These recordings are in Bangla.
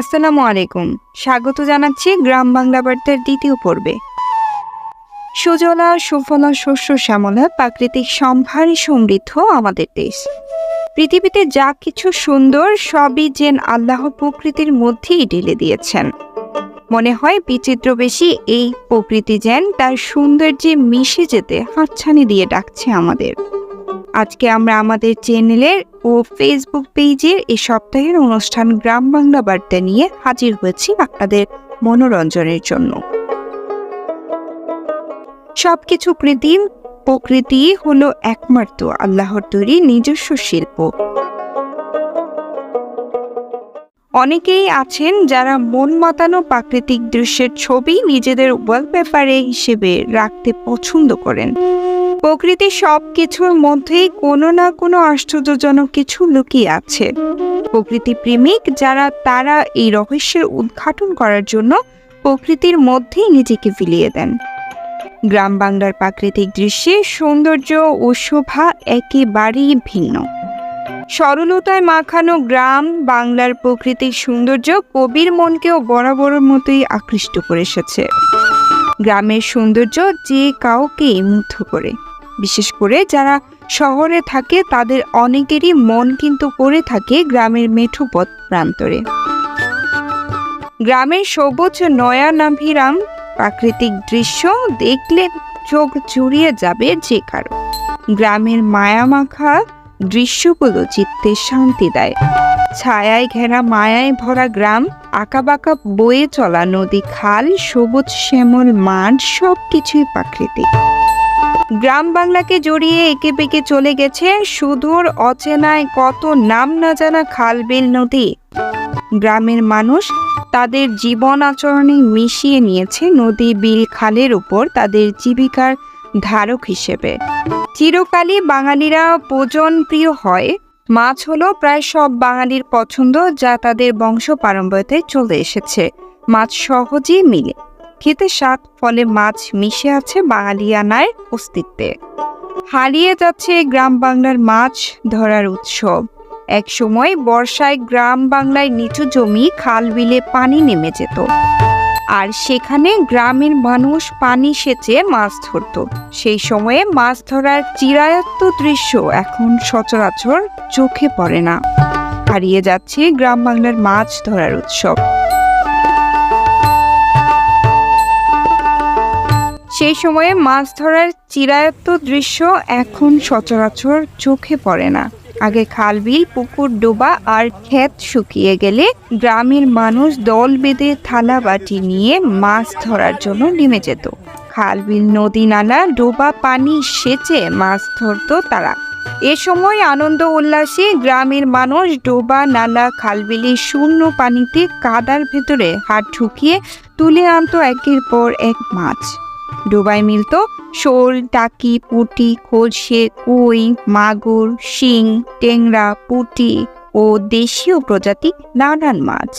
আসসালামু আলাইকুম। স্বাগত জানাচ্ছি গ্রাম বাংলা বার্তার দ্বিতীয় পর্বে। সুজলা, সুফলা, শস্য, শ্যামলা প্রাকৃতিক সম্ভারে সমৃদ্ধ আমাদের দেশ। পৃথিবীতে যা কিছু সুন্দর, সবই যেন আল্লাহ প্রকৃতির মধ্যেই ঢেলে দিয়েছেন। মনে হয় বিচিত্র বেশি এই প্রকৃতি যেন তার সৌন্দর্যে মিশে যেতে হাতছানি দিয়ে ডাকছে আমাদের। আজকে আমরা আমাদের চ্যানেলের ও ফেসবুক পেজের এই সপ্তাহের অনুষ্ঠান গ্রাম বাংলা বার্তা নিয়ে হাজির হয়েছি আপনাদের মনোরঞ্জনের জন্য। সবকিছু কৃত্রিম, প্রকৃতি হলো একমাত্র আল্লাহর তৈরি নিজস্ব শিল্প। অনেকেই আছেন যারা মন মাতানো প্রাকৃতিক দৃশ্যের ছবি নিজেদের ওয়ালপেপারে হিসেবে রাখতে পছন্দ করেন। প্রকৃতির সব কিছুর মধ্যেই কোনো না কোনো আশ্চর্যজনক কিছু লুকিয়ে আছে। প্রকৃতি প্রেমিক যারা, তারা এই রহস্যের উদ্ঘাটন করার জন্য প্রকৃতির মধ্যেই নিজেকে ফিলিয়ে দেন। গ্রাম বাংলার প্রাকৃতিক দৃশ্যে সৌন্দর্য ও শোভা একেবারেই ভিন্ন। সরলতায় মাখানো গ্রাম বাংলার প্রকৃতির সৌন্দর্য কবির মনকেও বরাবরের মতোই আকৃষ্ট করে এসেছে। গ্রামের সৌন্দর্য যে কাউকে মুগ্ধ করে। বিশেষ করে যারা শহরে থাকে, তাদের অনেকেরই মন কিন্তু পড়ে থাকে গ্রামের মেঠোপথ প্রান্তরে। গ্রামের সবুজ নয়ানাভিরাম প্রাকৃতিক দৃশ্য দেখলে চোখ জুড়িয়ে যাবে যে কারও। গ্রামের মায়ামাখা দৃশ্যগুলো চিত্তে শান্তি দেয়। ছায়ায় ঘেরা মায়ায় ভরা গ্রাম, আঁকাবাঁকা বয়ে চলা নদী, খাল, সবুজ শ্যামল মাঠ সব কিছুই প্রাকৃতিক। গ্রাম বাংলাকে জড়িয়ে একে বেঁকে চলে গেছে সুদূর অচেনায় কত নাম না জানা খাল বিল নদী। গ্রামের মানুষ তাদের জীবন আচরণে মিশিয়ে নিয়েছে নদী বিল খালের উপর তাদের জীবিকার ধারক হিসেবে। চিরকালই বাঙালিরা ভোজন প্রিয় হয়। মাছ হলো প্রায় সব বাঙালির পছন্দ যা তাদের বংশ পারম্পর্যে চলে এসেছে। মাছ সহজেই মিলে। খেতে স্বাদ ফলে মাছ মিশে আছে বাঙালিয়ানার অস্তিত্বে। হারিয়ে যাচ্ছে গ্রাম বাংলার মাছ ধরার উৎসব এক সময় বর্ষায় গ্রাম বাংলায় নিচু জমি খাল বিলে পানি নেমে যেত। আর সেখানে গ্রামের মানুষ পানি সেচে মাছ ধরত। সেই সময়ে মাছ ধরার চিরায়ত্ত দৃশ্য এখন সচরাচর চোখে পড়ে না। হারিয়ে যাচ্ছে গ্রাম বাংলার মাছ ধরার উৎসব। সেই সময়ে মাছ ধরার চিরায়ত্ত দৃশ্য এখন সচরাচর চোখে পড়ে না। আগে খাল বিল পুকুর ডোবা আর ক্ষেত শুকিয়ে গেলে গ্রামের মানুষ দল বেঁধে থালা বাটি নিয়ে মাছ ধরার জন্য নেমে যেত। খাল বিল নদী নালা, ডোবা পানি সেচে মাছ ধরতো তারা। এ সময় আনন্দ উল্লাসে গ্রামের মানুষ ডোবা, নালা খালবিলি শূন্য পানিতে কাদার ভেতরে হাত ঢুকিয়ে তুলে আনতো একের পর এক মাছ। ডোবায় মিলত। শোল, টাকি, পুটি কলসে কই মাগুর, শিং, টেংরা, পুটি ও দেশীয় প্রজাতি নানান মাছ।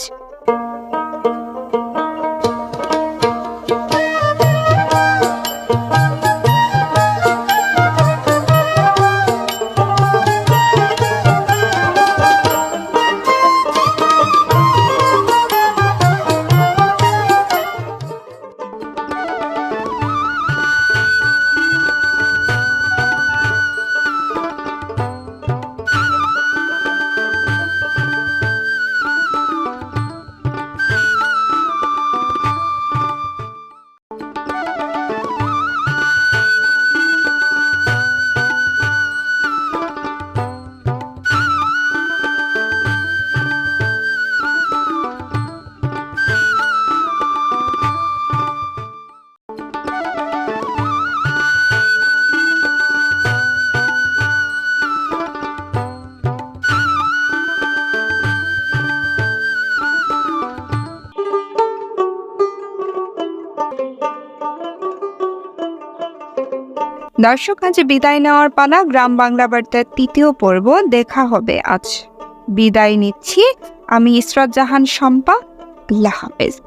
দর্শক, আজ বিদায় নেওয়ার পালা। গ্রাম বাংলা বার্তার তৃতীয় পর্ব দেখা হবে আজ। বিদায় নিচ্ছি। আমি ইসরত জাহান, শম্পা। আল্লাহ হাফেজ।